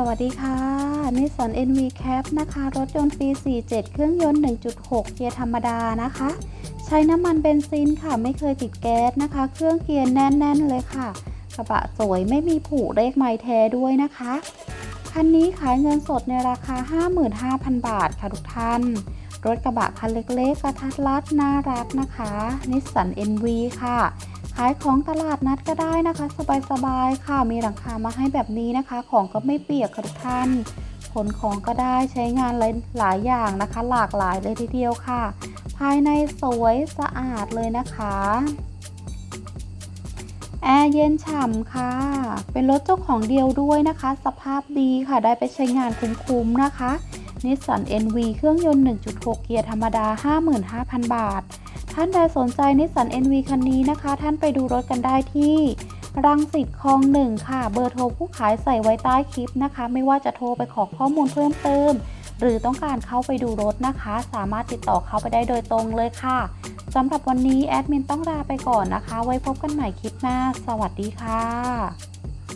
สวัสดีค่ะนิสสัน NV Cap นะคะ รถยนต์ปี 47 เครื่องยนต์ 1.6 เกียร์ธรรมดานะคะ ใช้น้ำมันเบนซินค่ะ ไม่เคยติดแก๊สนะคะ เครื่องเกียร์แน่น ๆ เลยค่ะ กระบะสวยไม่มีผูเลขไมล์แท้ด้วยนะคะ คันนี้ขายเงินสดในราคา 55,000 บาทค่ะทุกท่าน รถกระบะคันเล็กๆกระทัดรัดน่ารักนะคะ นิสสัน NV ค่ะ ขายของตลาดนัดก็ได้นะคะ สบายๆค่ะมีหลังคามาให้แบบนี้นะคะ ของก็ไม่เปียกค่ะทุกท่านขนของก็ได้ใช้งานหลายอย่างนะคะ หลากหลายเลยทีเดียวค่ะ ภายในสวยสะอาดเลยนะคะแอร์เย็นฉ่ำค่ะ เป็นรถเจ้าของเดียวด้วยนะคะ สภาพดีค่ะ ได้ไปใช้งานคุ้มๆนะคะนิสสัน NV เครื่องยนต์ 1.6 เกียร์ธรรมดา 55,000 บาท ท่านใดสนใจนิสสัน NV คันนี้นะคะ ท่านไปดูรถกันได้ที่รังสิตคลองหนึ่งค่ะ เบอร์โทรผู้ขายใส่ไว้ใต้คลิปนะคะ ไม่ว่าจะโทรไปขอข้อมูลเพิ่มเติม หรือต้องการเข้าไปดูรถนะคะ สามารถติดต่อเขาไปได้โดยตรงเลยค่ะสำหรับวันนี้แอดมินต้องลาไปก่อนนะคะ ไว้พบกันใหม่คลิปหน้า สวัสดีค่ะ